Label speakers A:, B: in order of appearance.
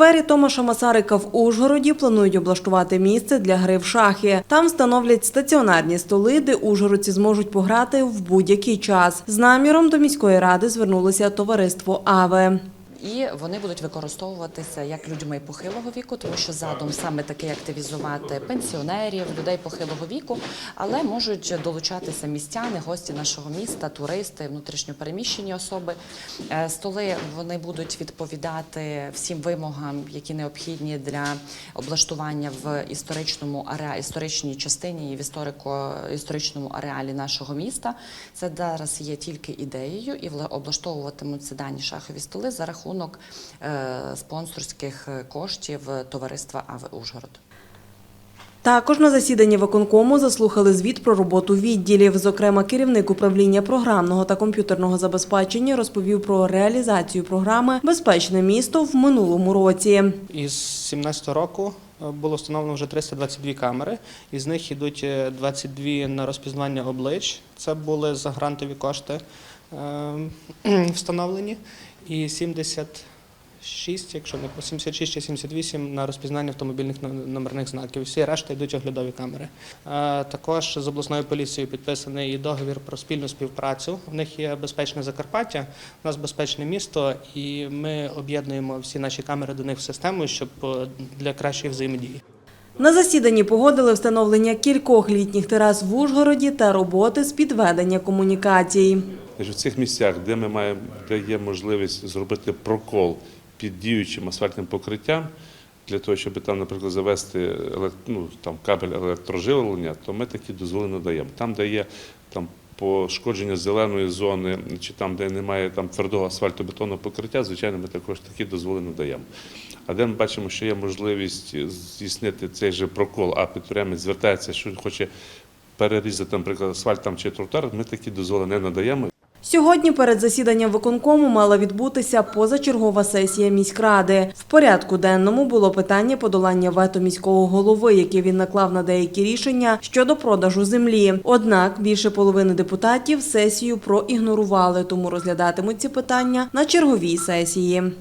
A: сквері Томаша Масарика в Ужгороді планують облаштувати місце для гри в шахи. Там встановлять стаціонарні столи, де ужгородці зможуть пограти в будь-який час. З наміром до міської ради звернулося товариство Аве.
B: І вони будуть використовуватися як людьми похилого віку, тому що задум саме такий активізувати пенсіонерів, людей похилого віку, але можуть долучатися містяни, гості нашого міста, туристи, внутрішньопереміщені особи. Е, Столи вони будуть відповідати всім вимогам, які необхідні для облаштування в історичному ареалі, історичній частині і в історико-історичному ареалі нашого міста. Це зараз є тільки ідеєю, і облаштовуватимуться дані шахові столи за рахунок е, спонсорських е, коштів товариства Аве Ужгород.
A: Також на засіданні виконкому заслухали звіт про роботу відділів. Зокрема, керівник управління програмного та комп'ютерного забезпечення розповів про реалізацію програми Безпечне місто в минулому році.
C: Із 17 року е, було встановлено вже 322 камери, із них йдуть е, 22 на розпізнавання облич. Це були за грантові кошти е, встановлені, і 76, якщо не по 76 чи 78 на розпізнання автомобільних номерних знаків. Всі решта йдуть оглядові камери. Е, Також з обласною поліцією підписаний договір про спільну співпрацю. В них є безпечне Закарпаття, у нас безпечне місто, і ми об'єднуємо всі наші камери до них в систему, щоб е, для кращої взаємодії.
A: На засіданні погодили встановлення кількох літніх терас в Ужгороді та роботи з підведення комунікацій.
D: Значить, в цих місцях, де ми маємо, де є можливість зробити прокол під діючим асфальтним покриттям, для того, щоб там, наприклад, завести ну, там, кабель електроживлення, то ми такі дозволи надаємо. Там, де є там, пошкодження зеленої зони, чи там, де немає там, твердого асфальтобетонного покриття, звичайно, ми також такі дозволи надаємо. А де ми бачимо, що є можливість здійснити цей же прокол, а підприємець звертається, що хоче перерізати, наприклад, асфальт там, чи тротуар, ми такі дозволи не надаємо.
A: Сьогодні перед засіданням виконкому мала відбутися позачергова сесія міськради. В порядку денному було питання подолання вето міського голови, яке він наклав на деякі рішення щодо продажу землі. Однак більше половини депутатів сесію проігнорували, тому розглядатимуть ці питання на черговій сесії.